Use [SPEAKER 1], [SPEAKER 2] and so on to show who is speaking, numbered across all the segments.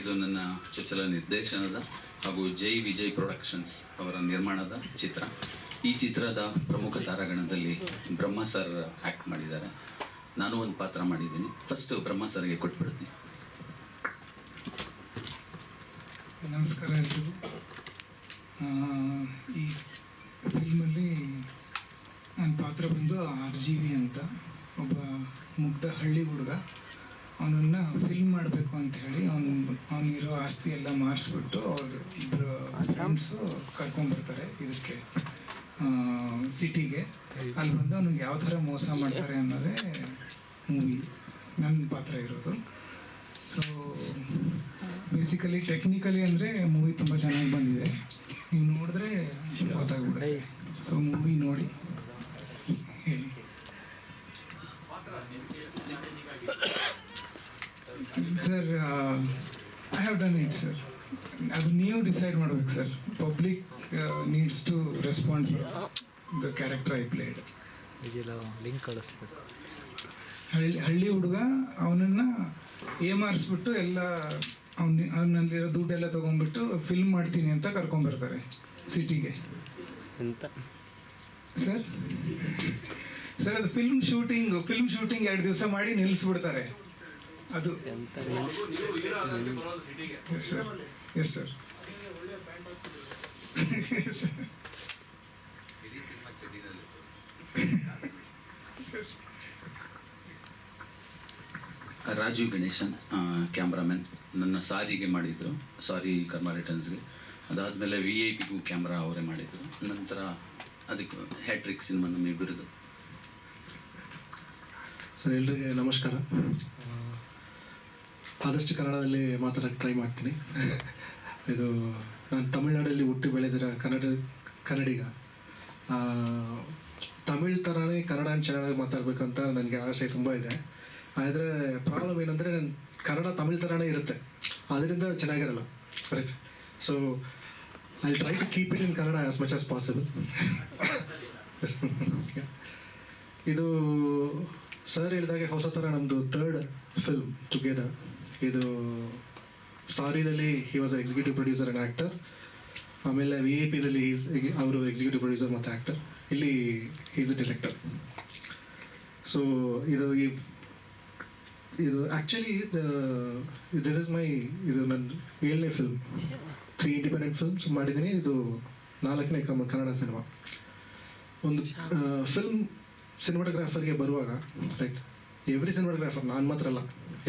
[SPEAKER 1] ಇದು ನನ್ನ ಚೊಚ್ಚಲ ನಿರ್ದೇಶನದ ಹಾಗೂ ಜೈ ವಿಜಯ್ ಪ್ರೊಡಕ್ಷನ್ಸ್ ಅವರ ನಿರ್ಮಾಣದ ಚಿತ್ರ. ಈ ಚಿತ್ರದ ಪ್ರಮುಖ ತಾರಾಗಣದಲ್ಲಿ ಬ್ರಹ್ಮ ಸರ್ ಆ್ಯಕ್ಟ್ ಮಾಡಿದ್ದಾರೆ. ನಾನು ಒಂದು ಪಾತ್ರ ಮಾಡಿದ್ದೀನಿ. ಫಸ್ಟ್ ಬ್ರಹ್ಮ ಸರ್ಗೆ ಕೊಟ್ಬಿಡ್ತೀನಿ.
[SPEAKER 2] ನಮಸ್ಕಾರ ಎಲ್ರಿಗೂ ಈ ಫಿಲ್ಮಲ್ಲಿ ನನ್ನ ಪಾತ್ರ ಬಂದು ಆರ್ ಜಿ ವಿ ಅಂತ ಒಬ್ಬ ಮುಗ್ಧ ಹಳ್ಳಿ ಹುಡುಗ. ಅವನನ್ನು ಫಿಲ್ಮ್ ಮಾಡಬೇಕು ಅಂತ ಹೇಳಿ ಅವನು ಅವನಿರೋ ಆಸ್ತಿ ಎಲ್ಲ ಮಾರಿಸ್ಬಿಟ್ಟು ಅವ್ರು ಇಬ್ಬರು ಫ್ರೆಂಡ್ಸು ಕರ್ಕೊಂಡ್ಬರ್ತಾರೆ ಇದಕ್ಕೆ ಸಿಟಿಗೆ ಅಲ್ಲಿ ಬಂದು ಅವ್ನಿಗೆ ಯಾವ ಥರ ಮೋಸ ಮಾಡ್ತಾರೆ ಅನ್ನೋದೇ ಮೂವಿ ನನ್ನ ಪಾತ್ರ ಇರೋದು. ಸೊ ಬೇಸಿಕಲಿ ಟೆಕ್ನಿಕಲಿ ಅಂದರೆ ಮೂವಿ ತುಂಬ ಚೆನ್ನಾಗಿ ಬಂದಿದೆ. ನೀವು ನೋಡಿದ್ರೆ ಗೊತ್ತಾಗ್ಬಿಡುತ್ತೆ. ಸೊ ಮೂವಿ ನೋಡಿ, ಹೇಳಿ. Sir I have done it sir ಅದು ನೀವು ಡಿಸೈಡ್ ಮಾಡ್ಬೇಕು sir public needs to respond the character I played
[SPEAKER 3] link ಕಳಿಸ್ಬೇಕು.
[SPEAKER 2] ಹಳ್ಳಿ ಹಳ್ಳಿ ಹುಡುಗ ಅವನನ್ನ ಏಮಾರಿಸ್ಬಿಟ್ಟು ಎಲ್ಲ ಅವನ ಅವನಲ್ಲಿರೋ ದುಡ್ಡೆಲ್ಲ ತೊಗೊಂಡ್ಬಿಟ್ಟು ಫಿಲ್ಮ್ ಮಾಡ್ತೀನಿ ಅಂತ ಕರ್ಕೊಂಬರ್ತಾರೆ ಸಿಟಿಗೆ
[SPEAKER 3] ಎಂತ?
[SPEAKER 2] ಸರ್ ಸರ್ ಅದು ಫಿಲ್ಮ್ ಶೂಟಿಂಗ್ ಫಿಲ್ಮ್ ಶೂಟಿಂಗ್ ಎರಡು ದಿವಸ ಮಾಡಿ ನಿಲ್ಲಿಸ್ಬಿಡ್ತಾರೆ ಅದು. Yes sir yes sir
[SPEAKER 1] Rajeev Ganeshan cameraman. ನನ್ನ ಸಾರಿಗೆ ಮಾಡಿದರು. ಸಾರಿ ಕರ್ಮ ರಿಟರ್ನ್ಸ್ಗೆ. ಅದಾದಮೇಲೆ ವಿ ಐ ಪಿಗೂ ಕ್ಯಾಮ್ರಾ ಅವರೇ ಮಾಡಿದರು. ನಂತರ ಅದಕ್ಕೆ ಹ್ಯಾಟ್ರಿಕ್ ಸಿನಿಮಾ ನಮ್ಮಿಬ್ಬರದು
[SPEAKER 4] ಸರ್ ಎಲ್ರಿಗೆ ನಮಸ್ಕಾರ. ಆದಷ್ಟು ಕನ್ನಡದಲ್ಲಿ ಮಾತಾಡೋಕ್ಕೆ ಟ್ರೈ ಮಾಡ್ತೀನಿ. ಇದು ನಾನು ತಮಿಳ್ನಾಡಲ್ಲಿ ಹುಟ್ಟಿ ಬೆಳೆದಿರೋ ಕನ್ನಡ, ಕನ್ನಡಿಗ. ತಮಿಳ್ ಥರನೇ ಕನ್ನಡ ಚೆನ್ನಾಗಿ ಮಾತಾಡಬೇಕಂತ ನನಗೆ ಆಸೆ ತುಂಬ ಇದೆ. ಆದರೆ ಪ್ರಾಬ್ಲಮ್ ಏನಂದರೆ ನನ್ನ ಕನ್ನಡ ತಮಿಳ್ ಥರನೇ ಇರುತ್ತೆ. ಅದರಿಂದ ಚೆನ್ನಾಗಿರಲ್ಲ. Correct so I try to keep it in Kannada as much as possible ಇದು ಸರ್ ಹೇಳಿದಾಗೆ ಹೊಸ ಥರ ನಮ್ಮದು ಥರ್ಡ್ ಫಿಲ್ಮ್ ಟುಗೆದರ್ ಇದು ಸಾರಿದಲ್ಲಿ he was executive producer and actor ಆಮೇಲೆ ವಿ ಎ ಪಿದಲ್ಲಿ ಈಸ್ ಅವರು ಎಕ್ಸಿಕ್ಯೂಟಿವ್ ಪ್ರೊಡ್ಯೂಸರ್ ಮತ್ತು ಆ್ಯಕ್ಟರ್ ಇಲ್ಲಿ ಈಸ್ ಅ ಡಿರೆಕ್ಟರ್ ಸೊ ಇದು ಈ, ಇದು ಆ್ಯಕ್ಚುಲಿ ದಿಸ್ ಇಸ್ ಮೈ ಇದು ನನ್ನ ಏಳನೇ ಫಿಲ್ಮ್ ತ್ರೀ ಇಂಡಿಪೆಂಡೆಂಟ್ ಫಿಲ್ಮ್ಸ್ ಮಾಡಿದ್ದೀನಿ. ಇದು ನಾಲ್ಕನೇ ಕಮ, ಕನ್ನಡ ಸಿನಿಮಾ ಒಂದು ಫಿಲ್ಮ್ ಸಿನಿಮಾಟೋಗ್ರಾಫರ್ಗೆ ಬರುವಾಗ ರೈಟ್ ಎವ್ರಿ ಸಿನಿಮಾಟೋಗ್ರಾಫರ್ ನಾನು ಮಾತ್ರ ಅಲ್ಲ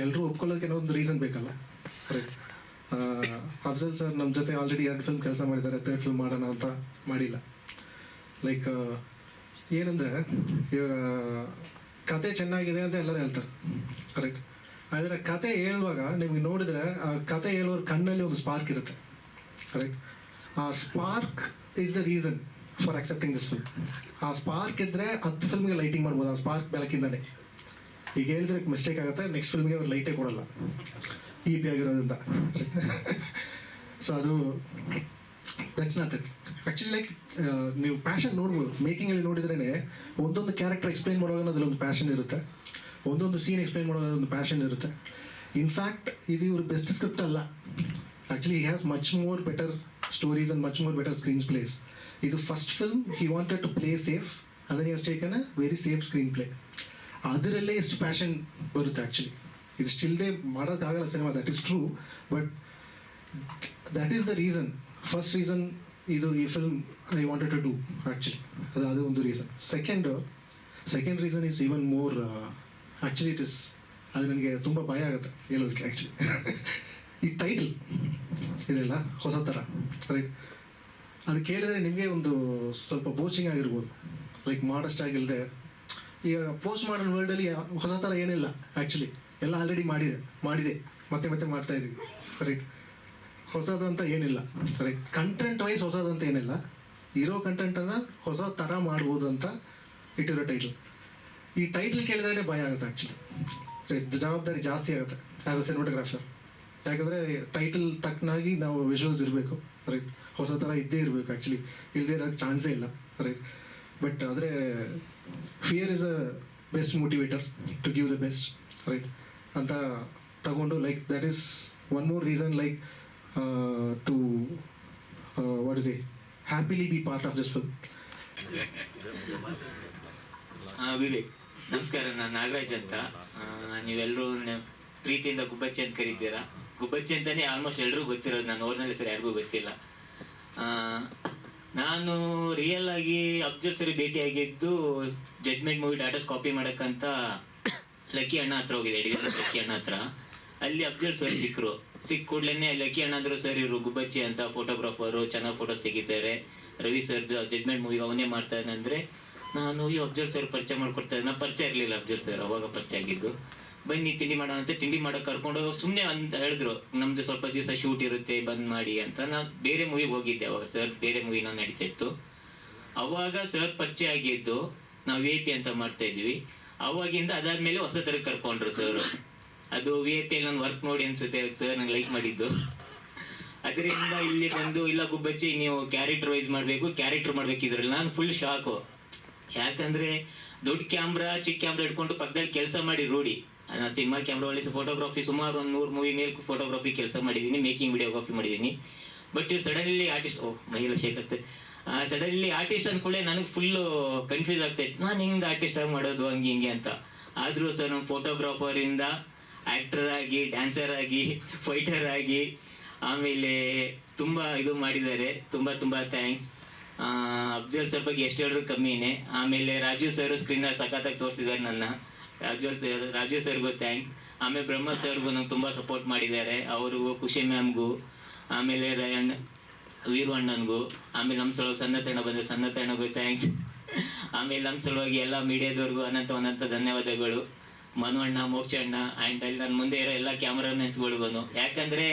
[SPEAKER 4] ಎಲ್ಲರೂ ಏನೋ ಒಂದು ರೀಸನ್ ಬೇಕಲ್ಲ? ರೈಟ್ ಅಫ್ಜಲ್ ಸರ್ ನಮ್ಮ ಜೊತೆ ಆಲ್ರೆಡಿ ಎರಡು ಫಿಲ್ಮ್ ಕೆಲಸ ಮಾಡಿದ್ದಾರೆ ಥರ್ಡ್ ಫಿಲ್ಮ್ ಮಾಡೋಣ ಅಂತ ಮಾಡಿಲ್ಲ. ಲೈಕ್ ಏನಂದರೆ ಇವಾಗ ಕತೆ ಚೆನ್ನಾಗಿದೆ ಅಂತ ಎಲ್ಲರೂ ಹೇಳ್ತಾರೆ. ಕರೆಕ್ಟ್ ಆದರೆ ಕತೆ ಹೇಳುವಾಗ ನಿಮಗೆ ನೋಡಿದ್ರೆ, ಆ ಕತೆ ಹೇಳುವ ಕಣ್ಣಲ್ಲಿ ಒಂದು ಸ್ಪಾರ್ಕ್ ಇರುತ್ತೆ. ಕರೆಕ್ಟ್ ಆ spark is the reason for accepting this film ಆ ಸ್ಪಾರ್ಕ್ ಇದ್ದರೆ ಹತ್ತು ಫಿಲ್ಮ್ಗೆ ಲೈಟಿಂಗ್ ಮಾಡ್ಬೋದು, ಆ ಸ್ಪಾರ್ಕ್ ಬೆಳಕಿಂದನೇ. ಈಗ ಹೇಳಿದ್ರೆ ಮಿಸ್ಟೇಕ್ ಆಗುತ್ತೆ ನೆಕ್ಸ್ಟ್ ಫಿಲ್ಮ್ಗೆ ಅವ್ರು ಲೈಟೇ ಕೊಡಲ್ಲ. ಇ ಪಿ ಆಗಿರೋದ್ರಿಂದ. ಸೊ ಅದು that's not it actually like ನೀವು ಪ್ಯಾಷನ್ ನೋಡ್ಬೋದು. ಮೇಕಿಂಗಲ್ಲಿ ನೋಡಿದ್ರೇ ಒಂದೊಂದು ಕ್ಯಾರೆಕ್ಟರ್ ಎಕ್ಸ್ಪ್ಲೈನ್ ಮಾಡುವಾಗ ಅದ್ರಲ್ಲಿ ಒಂದು ಪ್ಯಾಷನ್ ಇರುತ್ತೆ. ಒಂದೊಂದು ಸೀನ್ ಎಕ್ಸ್ಪ್ಲೈನ್ ಮಾಡುವಾಗ ಒಂದು ಪ್ಯಾಷನ್ ಇರುತ್ತೆ. ಇನ್ಫ್ಯಾಕ್ಟ್ ಇದು ಇವ್ರ ಬೆಸ್ಟ್ ಸ್ಕ್ರಿಪ್ಟ್ ಅಲ್ಲ. Actually he has much more better stories and much more better screenplays ಇದು first film he wanted to play safe ಅದನ್ನು has taken a very safe screenplay ಅದರಲ್ಲೇ ಇಷ್ಟು ಪ್ಯಾಷನ್ ಬರುತ್ತೆ ಆ್ಯಕ್ಚುಲಿ ಇಲ್ಲದೆ ಮಾಡೋಕ್ಕಾಗಲ್ಲ cinema that is true but that is the reason first reason ಇದು ಈ film I wanted to do actually ಅದು ಅದು ಒಂದು reason second second reason is even more actually it is ಅದು ನನಗೆ ತುಂಬ ಭಯ ಆಗುತ್ತೆ ಹೇಳೋದಕ್ಕೆ ಆ್ಯಕ್ಚುಲಿ ಈ ಟೈಟಲ್ ಇದೆಲ್ಲ ಹೊಸ ಥರ ರೈಟ್ ಅದು ಕೇಳಿದರೆ ನಿಮಗೆ ಒಂದು ಸ್ವಲ್ಪ ಬೋಚಿಂಗ್ ಆಗಿರ್ಬೋದು. ಲೈಕ್ ಮಾಡಸ್ಟ್ ಆಗಿಲ್ಲದೆ ಈಗ ಪೋಸ್ಟ್ ಮಾಡರ್ನ್ ವರ್ಲ್ಡಲ್ಲಿ ಹೊಸ ಥರ ಏನಿಲ್ಲ ಆ್ಯಕ್ಚುಲಿ ಎಲ್ಲ ಆಲ್ರೆಡಿ ಮಾಡಿದೆ ಮಾಡಿದೆ. ಮತ್ತೆ ಮತ್ತೆ ಮಾಡ್ತಾ ಇದ್ದೀವಿ. ರೈಟ್ ಹೊಸದಂತ ಏನಿಲ್ಲ. ರೈಟ್ ಕಂಟೆಂಟ್ ವೈಸ್ ಹೊಸದಂತ ಏನಿಲ್ಲ. ಇರೋ ಕಂಟೆಂಟನ್ನು ಹೊಸ ಥರ ಮಾಡ್ಬೋದು ಅಂತ ಇಟ್ಟಿರೋ ಟೈಟ್ಲ್ ಈ ಟೈಟ್ಲ್ ಕೇಳಿದ್ರೆ ಭಯ ಆಗುತ್ತೆ ಆ್ಯಕ್ಚುಲಿ ರೈಟ್ ಜವಾಬ್ದಾರಿ ಜಾಸ್ತಿ ಆಗುತ್ತೆ ಆ್ಯಸ್ ಅ ಸಿನಿಮಾಟೋಗ್ರಾಫರ್ ಯಾಕಂದರೆ ಟೈಟಲ್ ತಕ್ಕನಾಗಿ ನಾವು ವಿಜುವಲ್ಸ್ ಇರಬೇಕು. ರೈಟ್ ಹೊಸ ಥರ ಇದ್ದೇ ಇರಬೇಕು ಆ್ಯಕ್ಚುಲಿ ಇಲ್ಲದೇ ಇರೋಕ್ಕೆ ಚಾನ್ಸೇ ಇಲ್ಲ. ರೈಟ್ ಬಟ್ ಆದರೆ fear is a best motivator to give the best right ಅಂತ ತಗೊಂಡು like that is one more reason like to what is what happily be part of this
[SPEAKER 5] film Vivek ನಮಸ್ಕಾರ, ನಾನು ನಾಗರಾಜ್ ಅಂತ. ನೀವೆಲ್ಲರೂ ಪ್ರೀತಿಯಿಂದ ಗುಬ್ಬಚ್ಚಿ ಅಂತ ಕರಿತೀರಾ? ಗುಬ್ಬಚ್ಚಿ ಅಂತಾನೆ ಆಲ್ಮೋಸ್ಟ್ ಎಲ್ಲರಿಗೂ ಗೊತ್ತಿರೋದು. ನಾನು ಓರ್ನಲ್ಲಿ ಸರ್ ಯಾರಿಗೂ ಗೊತ್ತಿಲ್ಲ. ನಾನು ರಿಯಲ್ ಆಗಿ ಅಬ್ಜರ್ ಸರಿ ಭೇಟಿಯಾಗಿದ್ದು ಜಡ್ಮೆಂಟ್ ಮೂವಿ ಡಾಟಾಸ್ ಕಾಪಿ ಮಾಡಕ್ಕಂತ ಲಕ್ಕಿ ಅಣ್ಣ ಹತ್ರ ಹೋಗಿದೆ ಎಡಿಟರ್ ಲಕ್ಕಿ ಅಣ್ಣ ಹತ್ರ. ಅಲ್ಲಿ ಅಬ್ಜರ್ ಸರ್ ಸಿಕ್ಕರು ಸಿಕ್ಕ ಕೂಡ್ಲೇನೆ ಲಕ್ಕಿ ಅಣ್ಣ ಅಂದ್ರು ಸರ್ ಇವರು ಗುಬ್ಬಚ್ಚಿ ಅಂತ ಫೋಟೋಗ್ರಾಫರು ಚೆನ್ನಾಗಿ ಫೋಟೋಸ್ ತೆಗಿತಾರೆ. ರವಿ ಸರ್ದು ಜಜ್ಮೆಂಟ್ ಮೂವಿ ಅವನೇ ಮಾಡ್ತಾನೆ ಅಂದ್ರೆ ನಾನು ಈ ಅಬ್ಜರ್ ಸರ್ ಪರಿಚಯ ಮಾಡ್ಕೊಡ್ತಾ ನಾ ಪರಿಚಯ ಇರಲಿಲ್ಲ ಅಬ್ಜರ್ ಸರ್ ಅವಾಗ ಪರಿಚಯ ಆಗಿದ್ದು. ಬನ್ನಿ ತಿಂಡಿ ಮಾಡೋಣ ಅಂತ ತಿಂಡಿ ಮಾಡೋ ಕರ್ಕೊಂಡು ಸುಮ್ಮನೆ ಅಂತ ಹೇಳಿದ್ರು. ನಮ್ದು ಸ್ವಲ್ಪ ದಿವಸ ಶೂಟ್ ಇರುತ್ತೆ, ಬಂದ್ ಮಾಡಿ ಅಂತ. ನಾನು ಬೇರೆ ಮೂವಿಗೆ ಹೋಗಿದ್ದೆ ಅವಾಗ ಸರ್ ಬೇರೆ ಮೂವಿನ ನಡೀತಾ ಇತ್ತು ಅವಾಗ ಸರ್ ಪರಿಚಯ ಆಗಿದ್ದು, ನಾವು ವಿ ಪಿ ಅಂತ ಮಾಡ್ತಾ ಇದ್ವಿ. ಅವಾಗಿಂದ ಅದಾದ್ಮೇಲೆ ಹೊಸ ತರ ಕರ್ಕೊಂಡ್ರು ಸರ್ ಅದು ವಿ ಐ ಪಿ ಅಲ್ಲಿ ನಾನು ವರ್ಕ್ ನೋಡಿ ಅನ್ಸುತ್ತೆ ಸರ್ ನಂಗೆ ಲೈಕ್ ಮಾಡಿದ್ದು. ಅದರಿಂದ ಇಲ್ಲಿ ಬಂದು, ಇಲ್ಲ ಗುಬ್ಬಚ್ಚಿ, ನೀವು ಕ್ಯಾರೆಕ್ಟರ್ ವೈಸ್ ಮಾಡಬೇಕು ಕ್ಯಾರೆಕ್ಟರ್ ಮಾಡ್ಬೇಕಿದ್ರಲ್ಲಿ ನಾನು ಫುಲ್ ಶಾಕು ಯಾಕಂದ್ರೆ ದೊಡ್ಡ ಕ್ಯಾಮ್ರಾ ಚಿಕ್ಕ ಕ್ಯಾಮ್ರಾ ಇಟ್ಕೊಂಡು ಪಕ್ಕದಲ್ಲಿ ಕೆಲಸ ಮಾಡಿ ರೂಢಿ. ನಾನು ಸಿನಿಮಾ ಕ್ಯಾಮ್ರಾ ಒಳ್ಳೆ ಫೋಟೋಗ್ರಫಿ ಸುಮಾರು ಒಂದು ನೂರು ಮೂವಿ ಮೇಲೆ ಫೋಟೋಗ್ರಾಫಿ ಕೆಲಸ ಮಾಡಿದ್ದೀನಿ ಮೇಕಿಂಗ್ ವಿಡಿಯೋಗ್ರಾಫಿ ಮಾಡಿದ್ದೀನಿ ಬಟ್ ಇವ್ರು ಸಡನ್ಲಿ ಆರ್ಟಿಸ್ಟ್ ಓ ಮೈಲ ಶೇಖತ್ ಸಡನ್ಲಿ ಆರ್ಟಿಸ್ಟ್ ಅಂದ್ಕೊಳ್ಳೆ ನನಗೆ ಫುಲ್ಲು ಕನ್ಫ್ಯೂಸ್ ಆಗ್ತೈತೆ ನಾನು ಹಿಂಗೆ ಆರ್ಟಿಸ್ಟ್ ಆಗಿ ಮಾಡೋದು, ಹಂಗೆ ಹಿಂಗೆ ಅಂತ. ಆದರೂ ಸರ್ ನಮ್ಮ ಫೋಟೋಗ್ರಾಫರಿಂದ ಆ್ಯಕ್ಟರ್ ಆಗಿ ಡ್ಯಾನ್ಸರ್ ಆಗಿ ಫೈಟರ್ ಆಗಿ, ಆಮೇಲೆ ತುಂಬ ಇದು ಮಾಡಿದ್ದಾರೆ. ತುಂಬ ತುಂಬ ಥ್ಯಾಂಕ್ಸ್ ಅಫ್ಜಲ್ ಸರ್ ಬಗ್ಗೆ ಎಷ್ಟು ಹೇಳಿದ್ರು ಕಮ್ಮಿನೇ. ಆಮೇಲೆ ರಾಜು ಸರ್ ಸ್ಕ್ರೀನ್ ಸಖತ್ತಾಗಿ ತೋರಿಸಿದ್ದಾರೆ ನನ್ನ. ರಾಜು ಸರ್ ರಾಜು ಸರ್ಗೂ ಥ್ಯಾಂಕ್ಸ್ ಆಮೇಲೆ ಬ್ರಹ್ಮ ಸರ್ಗೂ ನಂಗೆ ತುಂಬ ಸಪೋರ್ಟ್ ಮಾಡಿದ್ದಾರೆ. ಅವ್ರಿಗೂ, ಖುಷಿ ಮ್ಯಾಮ್ಗೂ ಆಮೇಲೆ ರಯಣ್ಣ, ವೀರವಣ್ಣನ್ಗೂ, ಆಮೇಲೆ ನಮ್ಮ ಸಲುವಾಗಿ ಸನ್ನತಣ್ಣ ಸಣ್ಣ ಸನ್ನತಣ್ಣಗೂ ಥ್ಯಾಂಕ್ಸ್ ಆಮೇಲೆ ನಮ್ಮ ಸಲುವಾಗಿ ಎಲ್ಲ ಮೀಡಿಯಾದವರೆಗೂ ಅನಂತ ಅನಂತ ಧನ್ಯವಾದಗಳು. ಮನುವಣ್ಣ, ಮೋಕ್ಷಣ್ಣ ಆ್ಯಂಡ್ ಅಲ್ಲಿ ನನ್ನ ಮುಂದೆ ಇರೋ ಎಲ್ಲ ಕ್ಯಾಮ್ರಾಮೆನ್ಸ್ಗಳಿಗೂ ಯಾಕಂದರೆ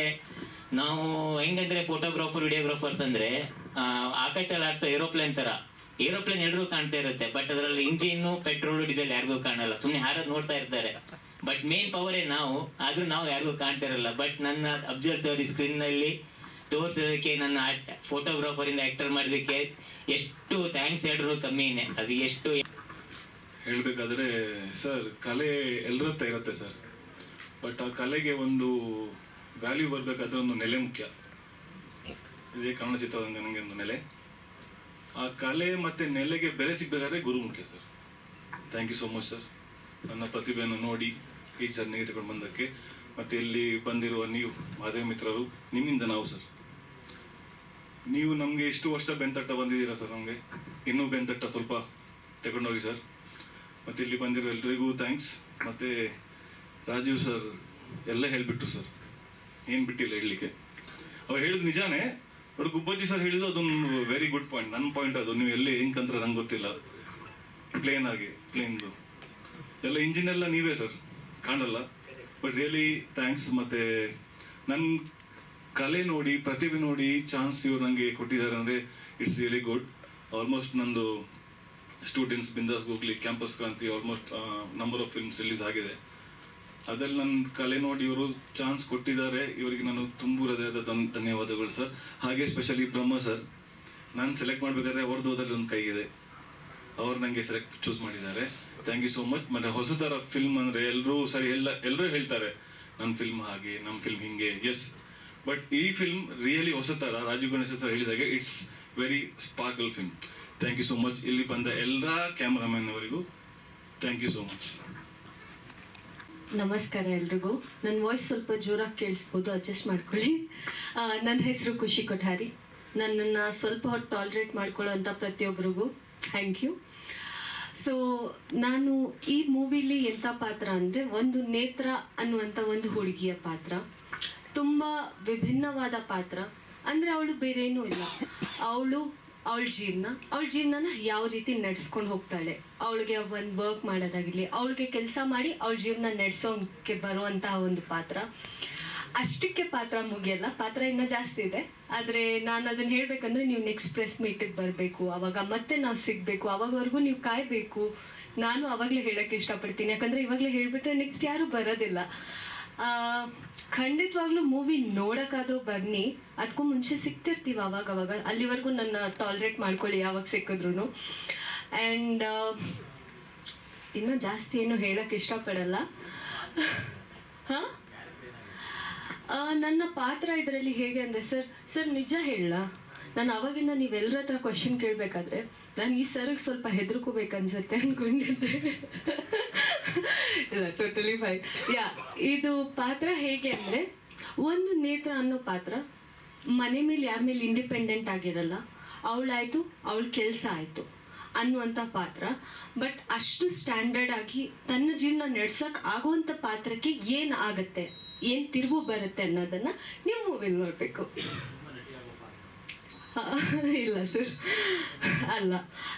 [SPEAKER 5] ನಾವು ಹೆಂಗಂದ್ರೆ ಫೋಟೋಗ್ರಾಫರ್ ವಿಡಿಯೋಗ್ರಾಫರ್ಸ್ ಅಂದರೆ ಆಕಾಶ ಆಡ್ತಾ ಏರೋಪ್ಲೇನ್ ತರ. ಏರೋಪ್ಲೇನ್ ಎಲ್ರಿಗೂ ಕಾಣ್ತಾ ಇರುತ್ತೆ ಬಟ್ ಅದರಲ್ಲಿ ಇಂಜಿನ್ ಪೆಟ್ರೋಲ್, ಡೀಸೆಲ್ ಯಾರಿಗೂ ಕಾಣಲ್ಲ. ಸುಮ್ಮನೆ ಹಾರೋದು ನೋಡ್ತಾ ಇರ್ತಾರೆ. ಬಟ್ ಮೇನ್ ಪವರೇ ನಾವು, ಆದ್ರೂ ನಾವು ಯಾರಿಗೂ ಕಾಣ್ತಾ ಇರಲ್ಲ. ಬಟ್ ನನ್ನ ಅಬ್ಸರ್ವ್ ಸರ್ ಸ್ಕ್ರೀನ್ನಲ್ಲಿ ತೋರಿಸೋದಕ್ಕೆ ನನ್ನ ಫೋಟೋಗ್ರಾಫರ್ ಇಂದ ಆಕ್ಟರ್ ಮಾಡೋದಕ್ಕೆ ಎಷ್ಟು ಥ್ಯಾಂಕ್ಸ್ ಹೇಳಿದ್ರು ಕಮ್ಮಿನೇ ಅದು ಎಷ್ಟು
[SPEAKER 6] ಹೇಳಬೇಕಾದ್ರೆ ಸರ್ ಕಲೆ ಎಲ್ಲರ ಇರುತ್ತೆ ಸರ್ ಬಟ್ ಆ ಕಲೆಗೆ ಒಂದು ವ್ಯಾಲ್ಯೂ ಬರಬೇಕಾದ್ರೆ ಒಂದು ನೆಲೆ ಮುಖ್ಯ. ಇದೇ ಕನ್ನಡ ಚಿತ್ರರಂಗನಿಗೆ ಒಂದು ನೆಲೆ. ಆ ಕಲೆ ಮತ್ತೆ ನೆಲೆಗೆ ಬೆಲೆ ಸಿಗ್ಬೇಕಾದ್ರೆ ಗುರು ಮುಖ್ಯ sir. Thank you so much sir ನನ್ನ ಪ್ರತಿಭೆಯನ್ನು ನೋಡಿ ಈ ಜರ್ನಿಗೆ ತಗೊಂಡು ಬಂದಕ್ಕೆ ಮತ್ತೆ ಇಲ್ಲಿ ಬಂದಿರುವ ನೀವು, ಮಾದೇವ ಮಿತ್ರರು, ನಿಮ್ಮಿಂದ ನಾವು ಸರ್ ನೀವು ನಮಗೆ ಇಷ್ಟು ವರ್ಷ ಬೆಂತಟ್ಟ ಬಂದಿದ್ದೀರಾ ಸರ್ ನಮಗೆ? ಇನ್ನೂ ಬೆಂತಟ್ಟ ಸ್ವಲ್ಪ ತಗೊಂಡೋಗಿ ಸರ್ ಮತ್ತೆ ಇಲ್ಲಿ ಬಂದಿರೋ ಎಲ್ರಿಗೂ ಥ್ಯಾಂಕ್ಸ್ ಮತ್ತೆ ರಾಜೀವ್ ಸರ್ ಎಲ್ಲ ಹೇಳಿಬಿಟ್ರು ಸರ್ ಏನು ಬಿಟ್ಟಿಲ್ಲ ಹೇಳಲಿಕ್ಕೆ. ಅವ್ರು ಹೇಳಿದ ನಿಜಾನೇ ಬಟ್ ಗುಬ್ಬಜ್ಜಿ ಸರ್ ಹೇಳಿದ್ದು ಅದೊಂದು ವೆರಿ ಗುಡ್ ಪಾಯಿಂಟ್ ನನ್ನ ಪಾಯಿಂಟ್ ಅದು. ನೀವು ಎಲ್ಲಿ ಹೆಂಗೆ ಕಂತ್ರ ನಂಗೆ ಗೊತ್ತಿಲ್ಲ. ಪ್ಲೇನ್ ಆಗಿ ಪ್ಲೇನ್ದು ಎಲ್ಲ ಇಂಜಿನ್ ಎಲ್ಲ ನೀವೇ ಸರ್ ಕಾಣಲ್ಲ. ಬಟ್ ರಿಯಲಿ ಥ್ಯಾಂಕ್ಸ್ ಮತ್ತೆ ನನ್ನ ಕಲೆ ನೋಡಿ, ಪ್ರತಿಭೆ ನೋಡಿ ಚಾನ್ಸ್ ಇವ್ರು ನನಗೆ ಕೊಟ್ಟಿದ್ದಾರೆ ಅಂದರೆ ಇಟ್ಸ್ ರಿಯಲಿ ಗುಡ್ ಆಲ್ಮೋಸ್ಟ್ ನಂದು students Bindaas, Googly campus Kranti almost number of films release ಆಗಿದೆ. ಅದ್ರಲ್ಲಿ ನನ್ನ ಕಲೆ ನೋಡಿ ಇವರು ಚಾನ್ಸ್ ಕೊಟ್ಟಿದ್ದಾರೆ. ಇವರಿಗೆ ನಾನು ತುಂಬ ಹೃದಯದ ಧನ್ಯವಾದಗಳು ಸರ್ ಹಾಗೆ ಸ್ಪೆಷಲಿ ಬ್ರಹ್ಮ ಸರ್ ನಾನು ಸೆಲೆಕ್ಟ್ ಮಾಡಬೇಕಾದ್ರೆ ಅವ್ರದ್ದು ಅದರಲ್ಲಿ ಒಂದು ಕೈ ಇದೆ ಅವ್ರು ನನಗೆ ಸೆಲೆಕ್ಟ್ ಚೂಸ್ ಮಾಡಿದ್ದಾರೆ. ಥ್ಯಾಂಕ್ ಯು ಸೋ ಮಚ್ ಮತ್ತೆ ಹೊಸ ಥರ ಫಿಲ್ಮ್ ಅಂದರೆ ಎಲ್ಲರೂ ಸರಿ ಎಲ್ಲ ಎಲ್ಲರೂ ಹೇಳ್ತಾರೆ ನನ್ನ ಫಿಲ್ಮ್ ಹಾಗೆ ನಮ್ಮ ಫಿಲ್ಮ್ ಹಿಂಗೆ. ಎಸ್ ಬಟ್ ಈ ಫಿಲ್ಮ್ ರಿಯಲಿ ಹೊಸ ಥರ ರಾಜೀವ್ ಗಣೇಶ್ ಸರ್ ಹೇಳಿದಾಗೆ it's very sparkle film thank you so much ಇಲ್ಲಿ ಬಂದ ಎಲ್ಲ ಕ್ಯಾಮ್ರಾಮನ್ ಅವರಿಗೂ ಥ್ಯಾಂಕ್ ಯು ಸೋ ಮಚ್
[SPEAKER 7] ನಮಸ್ಕಾರ ಎಲ್ರಿಗೂ. ನನ್ನ ವಾಯ್ಸ್ ಸ್ವಲ್ಪ ಜೋರಾಗಿ ಕೇಳಿಸ್ಬೋದು ಅಡ್ಜಸ್ಟ್ ಮಾಡ್ಕೊಳ್ಳಿ. ನನ್ನ ಹೆಸರು ಖುಷಿ ಕೊಠಾರಿ. ನನ್ನನ್ನು ಸ್ವಲ್ಪ ಹೊತ್ತು ಟಾಲ್ರೇಟ್ ಮಾಡ್ಕೊಳ್ಳೋಂಥ ಪ್ರತಿಯೊಬ್ಬರಿಗೂ ಥ್ಯಾಂಕ್ ಯು ಸೊ ನಾನು ಈ ಮೂವಿಲಿ ಎಂಥ ಪಾತ್ರ ಅಂದರೆ ಒಂದು ನೇತ್ರ ಅನ್ನುವಂಥ ಒಂದು ಹುಡುಗಿಯ ಪಾತ್ರ. ತುಂಬ ವಿಭಿನ್ನವಾದ ಪಾತ್ರ. ಅಂದರೆ ಅವಳು ಬೇರೇನೂ ಇಲ್ಲ. ಅವಳು ಅವಳ ಜೀವನ, ಅವಳ ಜೀವನನ ಯಾವ ರೀತಿ ನಡೆಸ್ಕೊಂಡು ಹೋಗ್ತಾಳೆ, ಅವಳಿಗೆ ಒಂದು ವರ್ಕ್ ಮಾಡೋದಾಗಿರಲಿ ಅವಳಿಗೆ ಕೆಲಸ ಮಾಡಿ ಅವಳ ಜೀವನ ನಡೆಸೋಕೆ ಬರುವಂತಹ ಒಂದು ಪಾತ್ರ. ಅಷ್ಟಕ್ಕೆ ಪಾತ್ರ ಮುಗಿಯಲ್ಲ, ಪಾತ್ರ ಇನ್ನೂ ಜಾಸ್ತಿ ಇದೆ. ಆದರೆ ನಾನು ಅದನ್ನು ಹೇಳಬೇಕಂದ್ರೆ ನೀವು ನೆಕ್ಸ್ಟ್ ಪ್ರೆಸ್ ಮೀಟಿಗೆ ಬರಬೇಕು, ಅವಾಗ ಮತ್ತೆ ನಾವು ಸಿಗಬೇಕು ಆವಾಗವರೆಗೂ ನೀವು ಕಾಯಬೇಕು. ನಾನು ಆವಾಗಲೇ ಹೇಳೋಕ್ಕೆ ಇಷ್ಟಪಡ್ತೀನಿ, ಯಾಕಂದರೆ ಇವಾಗಲೇ ಹೇಳಿಬಿಟ್ರೆ ನೆಕ್ಸ್ಟ್ ಯಾರೂ ಬರೋದಿಲ್ಲ. ಖಂಡಿತವಾಗ್ಲೂ ಮೂವಿ ನೋಡೋಕ್ಕಾದ್ರೂ ಬನ್ನಿ. ಅದಕ್ಕೂ ಮುಂಚೆ ಸಿಗ್ತಿರ್ತೀವಿ ಅವಾಗ ಅವಾಗ. ಅಲ್ಲಿವರೆಗೂ ನನ್ನ ಟಾಲ್ರೇಟ್ ಮಾಡ್ಕೊಳ್ಳಿ ಯಾವಾಗ ಸಿಕ್ಕಿದ್ರು ಆ್ಯಂಡ್ ಇನ್ನೂ ಜಾಸ್ತಿ ಏನು ಹೇಳಕ್ಕೆ ಇಷ್ಟಪಡಲ್ಲ. ಹಾಂ? ನನ್ನ ಪಾತ್ರ ಇದರಲ್ಲಿ ಹೇಗೆ ಅಂದರೆ, ಸರ್ ಸರ್ ನಿಜ ಹೇಳ. ನಾನು ಅವಾಗಿಂದ ನೀವೆಲ್ಲರ ಹತ್ರ ಕ್ವಶನ್ ಕೇಳಬೇಕಾದ್ರೆ, ನಾನು ಈ ಸರ್ಗೆ ಸ್ವಲ್ಪ ಹೆದರ್ಕೋಬೇಕನ್ಸತ್ತೆ ಅಂದ್ಕೊಂಡಿದ್ದೆ ಇಲ್ಲ ಟೋಟಲಿ ಫೈನ್ ಯಾ ಇದು ಪಾತ್ರ ಹೇಗೆ ಅಂದರೆ, ಒಂದು ನೇತ್ರ ಅನ್ನೋ ಪಾತ್ರ ಮನೆ ಮೇಲೆ ಯಾರ ಮೇಲೆ ಇಂಡಿಪೆಂಡೆಂಟ್ ಆಗಿರಲ್ಲ, ಅವಳಾಯಿತು, ಅವಳ ಕೆಲಸ ಆಯಿತು ಅನ್ನುವಂಥ ಪಾತ್ರ. ಬಟ್ ಅಷ್ಟು ಸ್ಟ್ಯಾಂಡರ್ಡ್ ಆಗಿ ತನ್ನ ಜೀವನ ನಡ್ಸಕ್ ಆಗುವಂಥ ಪಾತ್ರಕ್ಕೆ ಏನು ಆಗುತ್ತೆ, ಏನು ತಿರುವು ಬರುತ್ತೆ ಅನ್ನೋದನ್ನು ನೀವು ಮೂವಿಲಿ ನೋಡಬೇಕು. ಇಲ್ಲ ಸರ್ ಅಲ್ಲ,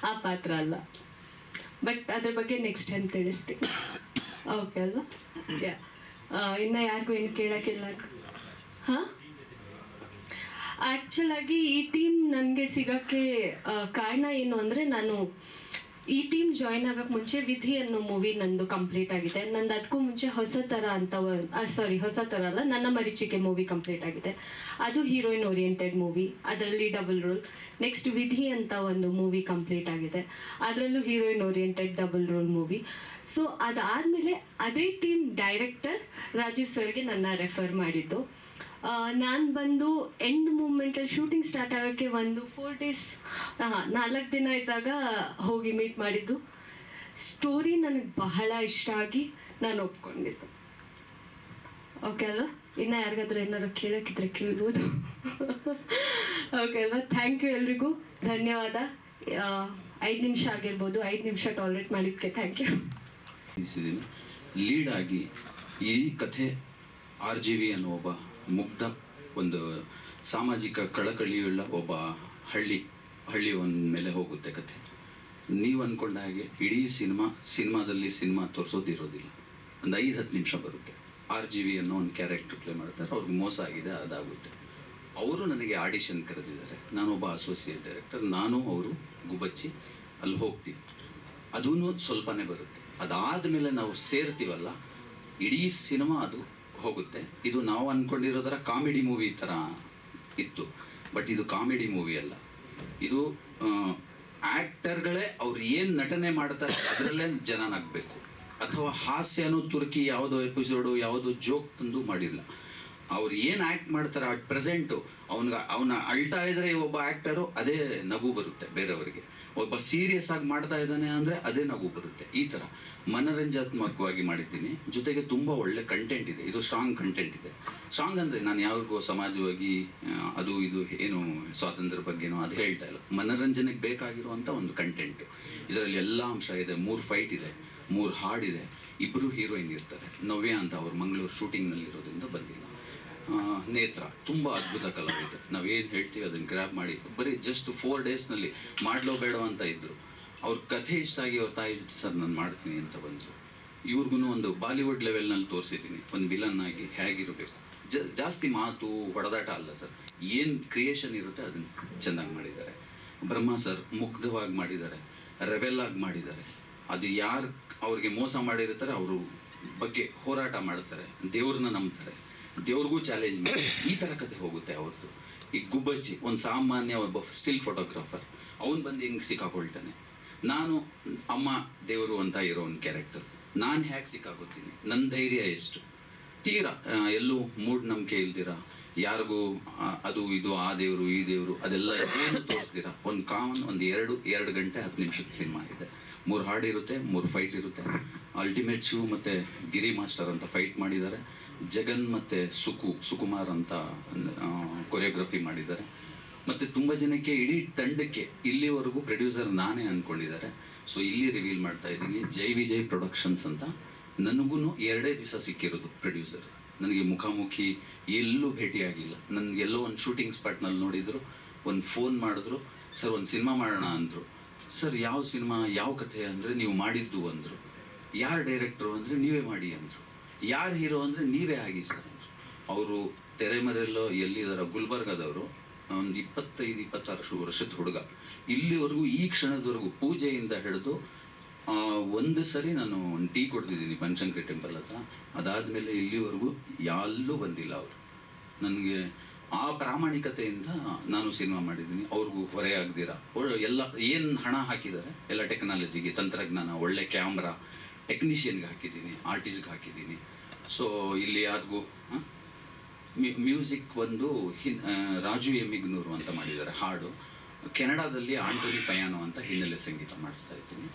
[SPEAKER 7] ಆ ಪಾತ್ರ ಅಲ್ಲ. ಬಟ್ ಅದ್ರ ಬಗ್ಗೆ ನೆಕ್ಸ್ಟ್ ಟೈಮ್ ತಿಳಿಸ್ತೀನಿ. ಓಕೆ ಅಲ್ವಾ? ಯಾ ಇನ್ನು ಯಾರಿಗೂ ಏನು ಕೇಳೋಕ್ಕಿಲ್ಲ ಹಾಂ ಆ್ಯಕ್ಚುಲಾಗಿ ಈ ಟೀಮ್ ನನಗೆ ಸಿಗೋಕ್ಕೆ ಕಾರಣ ಏನು ಅಂದರೆ ನಾನು ಈ ಟೀಮ್ ಜಾಯ್ನ್ ಆಗಕ್ ಮುಂಚೆ ವಿಧಿ ಅನ್ನೋ ಮೂವಿ ನಂದು ಕಂಪ್ಲೀಟ್ ಆಗಿದೆ. ನಂದು ಅದಕ್ಕೂ ಮುಂಚೆ ಹೊಸ ತರ ಅಂತ ಸಾರಿ ಹೊಸ ತರ ಅಲ್ಲ, ನನ್ನ ಮರಿಚಿಕೆ ಮೂವಿ ಕಂಪ್ಲೀಟ್ ಆಗಿದೆ. ಅದು ಹೀರೋಯಿನ್ ಓರಿಯೆಂಟೆಡ್ ಮೂವಿ ಅದರಲ್ಲಿ ಡಬಲ್ ರೋಲ್ ನೆಕ್ಸ್ಟ್ ವಿಧಿ ಅಂತ ಒಂದು ಮೂವಿ ಕಂಪ್ಲೀಟ್ ಆಗಿದೆ. ಅದರಲ್ಲೂ heroine oriented double role movie so ಅದಾದಮೇಲೆ ಅದೇ ಟೀಮ್ ಡೈರೆಕ್ಟರ್ ರಾಜೀವ್ ಸರ್ಗೆ ನನ್ನ ರೆಫರ್ ಮಾಡಿದ್ದು. ನಾನು ಬಂದು ಎಂಡ್ ಮೂಮೆಂಟಲ್ಲಿ ಶೂಟಿಂಗ್ ಸ್ಟಾರ್ಟ್ ಆಗೋಕ್ಕೆ ಒಂದು ಫೋರ್ ಡೇಸ್ ನಾಲ್ಕು ದಿನ ಇದ್ದಾಗ ಹೋಗಿ ಮೀಟ್ ಮಾಡಿದ್ದು. ಸ್ಟೋರಿ ನನಗೆ ಬಹಳ ಇಷ್ಟ ಆಗಿ ನಾನು ಒಪ್ಕೊಂಡಿದ್ದು. ಓಕೆ ಅಲ್ವಾ? ಇನ್ನು ಯಾರಿಗಾದ್ರೂ ಏನಾದ್ರು ಕೇಳೋಕ್ಕಿದ್ರೆ ಕೇಳ್ಬೋದು. ಓಕೆ ಅಲ್ವಾ? ಥ್ಯಾಂಕ್ ಯು ಎಲ್ರಿಗೂ. ಧನ್ಯವಾದ. ಐದು ನಿಮಿಷ ಆಗಿರ್ಬೋದು. ಐದು ನಿಮಿಷ ಟಾಲರೇಟ್ ಮಾಡಿದ್ದಕ್ಕೆ ಥ್ಯಾಂಕ್ ಯು
[SPEAKER 1] ಲೀಡ್ ಆಗಿ ಈ ಕಥೆ ಆರ್ ಜಿ ವಿ ಅನ್ನೋ ಒಬ್ಬ ಮುಗ್ಧ, ಒಂದು ಸಾಮಾಜಿಕ ಕಳಕಳಿಯುಳ್ಳ ಒಬ್ಬ ಹಳ್ಳಿ ಹಳ್ಳಿ ಒಂದ್ಮೇಲೆ ಹೋಗುತ್ತೆ ಕತೆ. ನೀವು ಅಂದ್ಕೊಂಡ ಹಾಗೆ ಇಡೀ ಸಿನಿಮಾ, ಸಿನಿಮಾದಲ್ಲಿ ಸಿನಿಮಾ ತೋರಿಸೋದಿರೋದಿಲ್ಲ. ಒಂದು ಐದು ಹತ್ತು ನಿಮಿಷ ಬರುತ್ತೆ. ಆರ್ ಜಿ ವಿ ಅನ್ನೋ ಒಂದು ಕ್ಯಾರೆಕ್ಟರ್ ಪ್ಲೇ ಮಾಡ್ತಾರೆ, ಅವ್ರಿಗೆ ಮೋಸ ಆಗಿದೆ, ಅದಾಗುತ್ತೆ. ಅವರು ನನಗೆ ಆಡಿಷನ್ ಕರೆದಿದ್ದಾರೆ. ನಾನೊಬ್ಬ ಅಸೋಸಿಯೇಟ್ ಡೈರೆಕ್ಟರ್, ನಾನು, ಅವರು ಗುಬಚ್ಚಿ ಅಲ್ಲಿ ಹೋಗ್ತೀವಿ. ಅದೂ ಸ್ವಲ್ಪನೇ ಬರುತ್ತೆ. ಅದಾದ್ಮೇಲೆ ನಾವು ಸೇರ್ತೀವಲ್ಲ, ಇಡೀ ಸಿನಿಮಾ ಅದು ಹೋಗುತ್ತೆ. ಇದು ನಾವು ಅಂದ್ಕೊಂಡಿರೋ ಥರ ಕಾಮಿಡಿ ಮೂವಿ ಥರ ಇತ್ತು. ಬಟ್ ಇದು ಕಾಮಿಡಿ ಮೂವಿ ಅಲ್ಲ. ಇದು ಆ್ಯಕ್ಟರ್ಗಳೇ ಅವ್ರು ಏನು ನಟನೆ ಮಾಡ್ತಾರೆ ಅದರಲ್ಲೇ ಜನ ನಗಬೇಕು ಅಥವಾ ಹಾಸ್ಯನೂ ತುರ್ಕಿ ಯಾವುದೋ ಎಪಿಸೋಡು ಯಾವುದೋ ಜೋಕ್ ತಂದು ಮಾಡಿಲ್ಲ. ಅವ್ರು ಏನು ಆ್ಯಕ್ಟ್ ಮಾಡ್ತಾರೆ ಅಟ್ ಪ್ರೆಸೆಂಟು ಅವನಿಗೆ ಅವನ ಅಳ್ತಾ ಇದ್ರೆ ಒಬ್ಬ ಆ್ಯಕ್ಟರು ಅದೇ ನಗು ಬರುತ್ತೆ ಬೇರೆಯವರಿಗೆ. ಒಬ್ಬ ಸೀರಿಯಸ್ ಆಗಿ ಮಾಡ್ತಾ ಇದ್ದಾನೆ ಅಂದರೆ ಅದೇ ನಗು ಬರುತ್ತೆ. ಈ ಥರ ಮನರಂಜಾತ್ಮಕವಾಗಿ ಮಾಡಿದ್ದೀನಿ. ಜೊತೆಗೆ ತುಂಬ ಒಳ್ಳೆ ಕಂಟೆಂಟ್ ಇದೆ. ಇದು ಸ್ಟ್ರಾಂಗ್ ಕಂಟೆಂಟ್ ಇದೆ. ಸ್ಟ್ರಾಂಗ್ ಅಂದರೆ ನಾನು ಯಾರಿಗೂ ಸಮಾಜವಾಗಿ ಅದು ಇದು ಏನು ಸ್ವಾತಂತ್ರ್ಯ ಬಗ್ಗೆನೋ ಅದು ಹೇಳ್ತಾ ಇಲ್ಲ. ಮನರಂಜನೆಗೆ ಬೇಕಾಗಿರುವಂಥ ಒಂದು ಕಂಟೆಂಟ್ ಇದರಲ್ಲಿ ಎಲ್ಲ ಅಂಶ ಇದೆ. ಮೂರು ಫೈಟ್ ಇದೆ. ಮೂರು ಹಾಡಿದೆ ಇಬ್ಬರು ಹೀರೋಯಿನ್ ಇರ್ತಾರೆ. ನವ್ಯ ಅಂತ ಅವರು ಮಂಗಳೂರು ಶೂಟಿಂಗ್ನಲ್ಲಿ ಇರೋದ್ರಿಂದ ಬಂದಿಲ್ಲ. ನೇತ್ರ. ತುಂಬ ಅದ್ಭುತ ಕಲಾವಿದೆ ನಾವೇನು ಹೇಳ್ತೀವಿ ಅದನ್ನು ಗ್ರ್ಯಾಬ್ ಮಾಡಿ, ಬರೀ ಜಸ್ಟ್ ಫೋರ್ ಡೇಸ್ನಲ್ಲಿ ಮಾಡಲೋ ಬೇಡ ಅಂತ ಇದ್ದರು ಅವ್ರ ಕಥೆ ಇಷ್ಟ ಆಗಿ ಅವ್ರ ತಾಯಿ ಜೊತೆ ಸರ್ ನಾನು ಮಾಡ್ತೀನಿ ಅಂತ ಬಂದರು. ಇವ್ರಿಗೂ ಒಂದು ಬಾಲಿವುಡ್ ಲೆವೆಲ್ನಲ್ಲಿ ತೋರಿಸಿದ್ದೀನಿ ಒಂದು ವಿಲನ್ ಆಗಿ ಹೇಗಿರಬೇಕು. ಜ, ಜಾಸ್ತಿ ಮಾತು, ಹೊಡೆದಾಟ ಅಲ್ಲ ಸರ್. ಏನು ಕ್ರಿಯೇಷನ್ ಇರುತ್ತೆ ಅದನ್ನು ಚೆನ್ನಾಗಿ ಮಾಡಿದ್ದಾರೆ. ಬ್ರಹ್ಮ ಸರ್ ಮುಗ್ಧವಾಗಿ ಮಾಡಿದ್ದಾರೆ. ರೆಬೆಲ್ ಆಗಿ ಮಾಡಿದ್ದಾರೆ. ಅದು ಯಾರು ಅವ್ರಿಗೆ ಮೋಸ ಮಾಡಿರ್ತಾರೆ, ಅವರು ಬಗ್ಗೆ ಹೋರಾಟ ಮಾಡ್ತಾರೆ. ದೇವ್ರನ್ನ ನಂಬ್ತಾರೆ. ದೇವ್ರಿಗೂ ಚಾಲೆಂಜ್ ಮಾಡಿ. ಈ ಥರ ಕತೆ ಹೋಗುತ್ತೆ ಅವ್ರದ್ದು ಈ ಗುಬ್ಬಚ್ಚಿ, ಒಂದು ಸಾಮಾನ್ಯ ಒಬ್ಬ ಸ್ಟಿಲ್ ಫೋಟೋಗ್ರಾಫರ್ ಅವನು ಬಂದು ಹಿಂಗೆ ಸಿಕ್ಕಾಕೊಳ್ತಾನೆ. ನಾನು ಅಮ್ಮ, ದೇವರು ಅಂತ ಇರೋ ಒಂದು ಕ್ಯಾರೆಕ್ಟರ್ ನಾನು ಹೇಗೆ ಸಿಕ್ಕಾಕೋತೀನಿ? ನನ್ನ ಧೈರ್ಯ ಎಷ್ಟು? ತೀರಾ ಎಲ್ಲೂ ಮೂಢನಂಬಿಕೆ ಇಲ್ದಿರ? ಯಾರಿಗೂ ಅದು, ಇದು, ಆ ದೇವರು, ಈ ದೇವರು, ಅದೆಲ್ಲ ಏನು ತೋರಿಸ್ದಿರ? ಒಂದು ಕಾಮನ್, ಒಂದು ಎರಡು ಎರಡು ಗಂಟೆ ಹತ್ತು ನಿಮಿಷದ ಸಿನಿಮಾ ಇದೆ. ಮೂರು ಹಾಡಿರುತ್ತೆ ಮೂರು ಫೈಟ್ ಇರುತ್ತೆ. ಅಲ್ಟಿಮೇಟ್ ಶಿವ್ ಮತ್ತೆ ಗಿರಿ ಮಾಸ್ಟರ್ ಅಂತ ಫೈಟ್ ಮಾಡಿದ್ದಾರೆ. ಜಗನ್ ಮತ್ತೆ ಸುಕು, ಸುಕುಮಾರ್ ಅಂತ ಕೊರಿಯೋಗ್ರಫಿ ಮಾಡಿದ್ದಾರೆ. ಮತ್ತೆ ತುಂಬ ಜನಕ್ಕೆ ಇಡೀ ತಂಡಕ್ಕೆ ಇಲ್ಲಿವರೆಗೂ ಪ್ರೊಡ್ಯೂಸರ್ ನಾನೇ ಅಂದ್ಕೊಂಡಿದ್ದಾರೆ ಸೊ ಇಲ್ಲಿ ರಿವೀಲ್ ಮಾಡ್ತಾ ಇದ್ದೀನಿ ಜೈ ವಿಜಯ್ ಪ್ರೊಡಕ್ಷನ್ಸ್ ಅಂತ. ನನಗೂ ಎರಡೇ ದಿವಸ ಸಿಕ್ಕಿರೋದು ಪ್ರೊಡ್ಯೂಸರ್ ನನಗೆ ಮುಖಾಮುಖಿ ಎಲ್ಲೂ ಭೇಟಿಯಾಗಿಲ್ಲ. ನನ್ಗೆ ಎಲ್ಲೋ ಒಂದು ಶೂಟಿಂಗ್ ಸ್ಪಾಟ್ನಲ್ಲಿ ನೋಡಿದ್ರು, ಒಂದು ಫೋನ್ ಮಾಡಿದ್ರು, ಸರ್, ಒಂದು ಸಿನಿಮಾ ಮಾಡೋಣ ಅಂದರು. ಸರ್, ಯಾವ ಸಿನಿಮಾ ಯಾವ ಕಥೆ? ಅಂದರೆ, ನೀವು ಮಾಡಿದ್ದು ಅಂದರು. ಯಾರು ಡೈರೆಕ್ಟ್ರು ಅಂದರೆ, ನೀವೇ ಮಾಡಿ ಅಂದರು. ಯಾರು ಹೀರೋ ಅಂದರೆ ನೀವೇ ಆಗಿ ಸರ್. ಅವರು ತೆರೆಮರೆಲ್ಲೋ ಎಲ್ಲಿದ್ದಾರೆ ಗುಲ್ಬರ್ಗದವರು, ಒಂದು ಇಪ್ಪತ್ತೈದು, ಇಪ್ಪತ್ತಾರು ವರ್ಷದ ಹುಡುಗ. ಇಲ್ಲಿವರೆಗೂ ಈ ಕ್ಷಣದವರೆಗೂ ಪೂಜೆಯಿಂದ ಹಿಡಿದು ಒಂದು ಸರಿ ನಾನು ಒಂದು ಟೀ ಕೊಡ್ತಿದ್ದೀನಿ ಬನಶಂಕರಿ ಟೆಂಪಲ್ ಹತ್ರ. ಅದಾದಮೇಲೆ ಇಲ್ಲಿವರೆಗೂ ಎಲ್ಲೂ ಬಂದಿಲ್ಲ ಅವರು. ನನಗೆ ಆ ಪ್ರಾಮಾಣಿಕತೆಯಿಂದ ನಾನು ಸಿನಿಮಾ ಮಾಡಿದ್ದೀನಿ. ಅವ್ರಿಗೂ ಹೊರೆ ಆಗ್ದಿರ. ಎಲ್ಲ, ಏನು ಹಣ ಹಾಕಿದ್ದಾರೆ? ಎಲ್ಲ ಟೆಕ್ನಾಲಜಿಗೆ ತಂತ್ರಜ್ಞಾನ, ಒಳ್ಳೆ ಕ್ಯಾಮ್ರಾ ಟೆಕ್ನಿಷಿಯನ್ಗೆ ಹಾಕಿದ್ದೀನಿ ಆರ್ಟಿಸ್ಟ್ಗೆ ಹಾಕಿದ್ದೀನಿ. ಸೊ ಇಲ್ಲಿ ಯಾರಿಗೂ ಮ್ಯೂಸಿಕ್ ಒಂದು ಹಿನ್ ರಾಜು ಎಮ್ಮಿಗ್ನೂರು ಅಂತ ಮಾಡಿದ್ದಾರೆ, ಹಾಡು. ಕೆನಡಾದಲ್ಲಿ ಆಂಟೋನಿ ಪಯಾನೋ ಅಂತ ಹಿನ್ನೆಲೆ ಸಂಗೀತ ಮಾಡಿಸ್ತಾ ಇದ್ದೀನಿ.